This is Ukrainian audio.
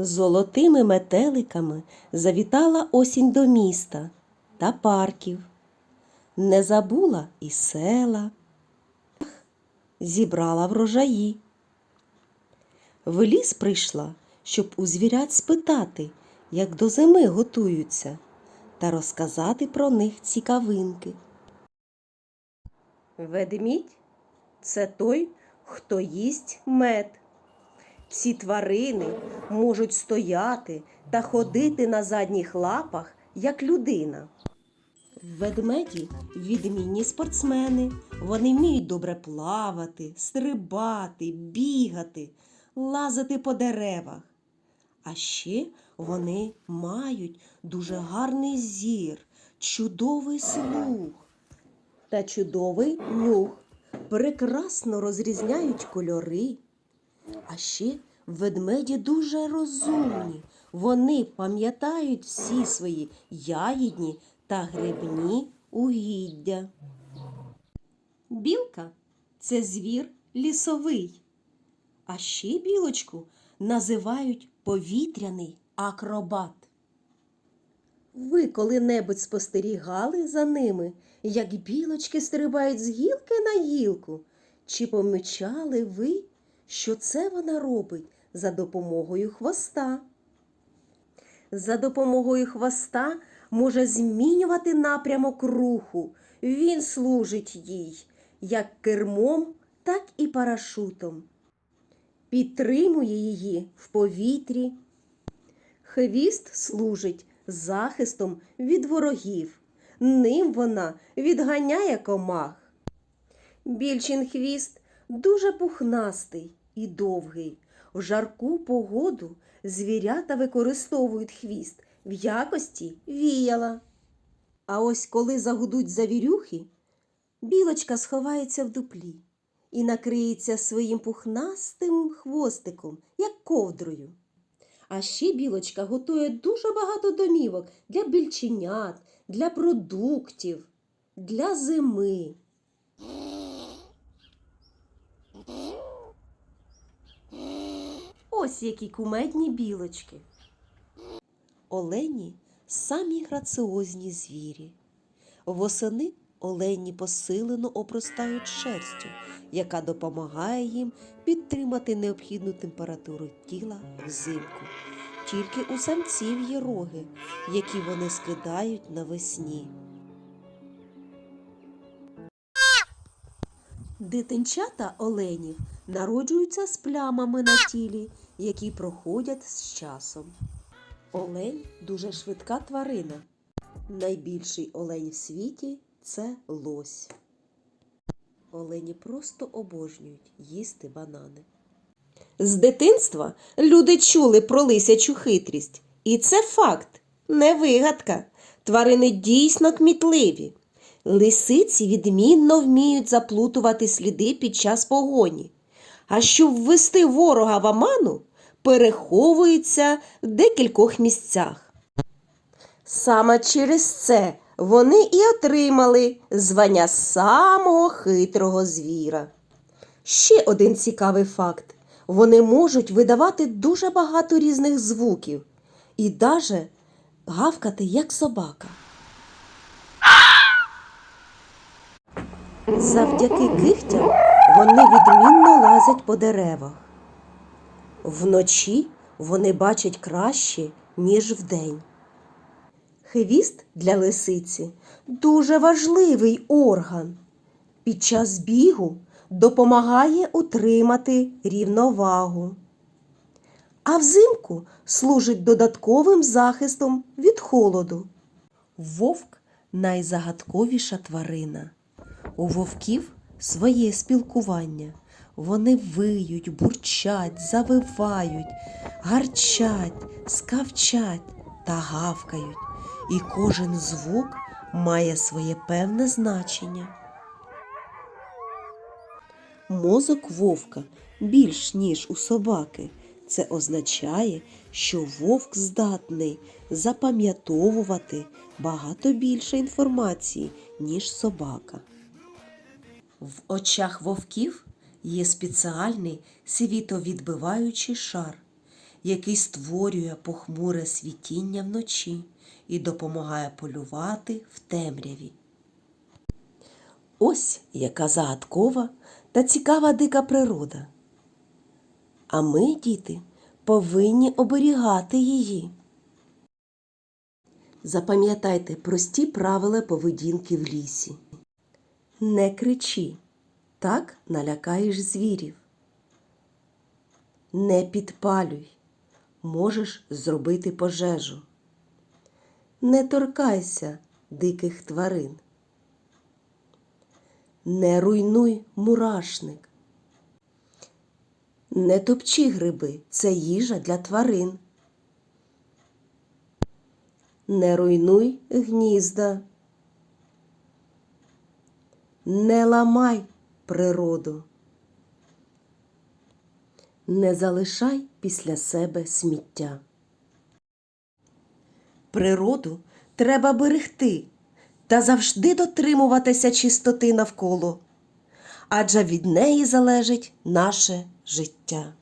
Золотими метеликами завітала осінь до міста та парків. Не забула і села, зібрала врожаї. В ліс прийшла, щоб у звірят спитати, як до зими готуються, та розказати про них цікавинки. Ведмідь це той, хто їсть мед. Ці тварини можуть стояти та ходити на задніх лапах, як людина. Ведмеді відмінні спортсмени. Вони вміють добре плавати, стрибати, бігати, лазити по деревах. А ще вони мають дуже гарний зір, чудовий слух та чудовий нюх. Прекрасно розрізняють кольори. А ще ведмеді дуже розумні. Вони пам'ятають всі свої ягідні та грибні угіддя. Білка це звір лісовий. А ще білочку називають повітряний акробат. Ви коли-небудь спостерігали за ними, як білочки стрибають з гілки на гілку? Чи помічали ви, що це вона робить за допомогою хвоста? За допомогою хвоста може змінювати напрямок руху. Він служить їй як кермом, так і парашутом. Підтримує її в повітрі. Хвіст служить захистом від ворогів. Ним вона відганяє комах. Більчин хвіст дуже пухнастий і довгий. В жарку погоду звірята використовують хвіст в якості віяла. А ось коли загудуть завірюхи, білочка сховається в дуплі і накриється своїм пухнастим хвостиком, як ковдрою. А ще білочка готує дуже багато домівок для більченят, для продуктів, для зими. Ось які кумедні білочки. Олені самі граціозні звірі. Восени олені посилено обростають шерстю, яка допомагає їм підтримати необхідну температуру тіла взимку. Тільки у самців є роги, які вони скидають навесні. Дитинчата оленів народжуються з плямами на тілі, які проходять з часом. Олень дуже швидка тварина. Найбільший олень в світі це лось. Олені просто обожнюють їсти банани. З дитинства люди чули про лисячу хитрість. І це факт, не вигадка. Тварини дійсно кмітливі. Лисиці відмінно вміють заплутувати сліди під час погоні. А щоб ввести ворога в оману, переховуються в декількох місцях. Саме через це вони і отримали звання самого хитрого звіра. Ще один цікавий факт: вони можуть видавати дуже багато різних звуків і даже гавкати як собака. Завдяки кихтям вони відмінно лазять по деревах. Вночі вони бачать краще, ніж вдень. Хвіст для лисиці дуже важливий орган. Під час бігу допомагає утримати рівновагу. А взимку служить додатковим захистом від холоду. Вовк найзагадковіша тварина. У вовків своє спілкування. Вони виють, бурчать, завивають, гарчать, скавчать та гавкають. І кожен звук має своє певне значення. Мозок вовка більш ніж у собаки. Це означає, що вовк здатний запам'ятовувати багато більше інформації, ніж собака. В очах вовків є спеціальний світовідбиваючий шар, який створює похмуре світіння вночі і допомагає полювати в темряві. Ось яка загадкова та цікава дика природа. А ми, діти, повинні оберігати її. Запам'ятайте прості правила поведінки в лісі. Не кричи, так налякаєш звірів. Не підпалюй, можеш зробити пожежу. Не торкайся диких тварин. Не руйнуй мурашник. Не топчи гриби, це їжа для тварин. Не руйнуй гнізда. Не ламай природу. Не залишай після себе сміття. Природу треба берегти та завжди дотримуватися чистоти навколо, адже від неї залежить наше життя.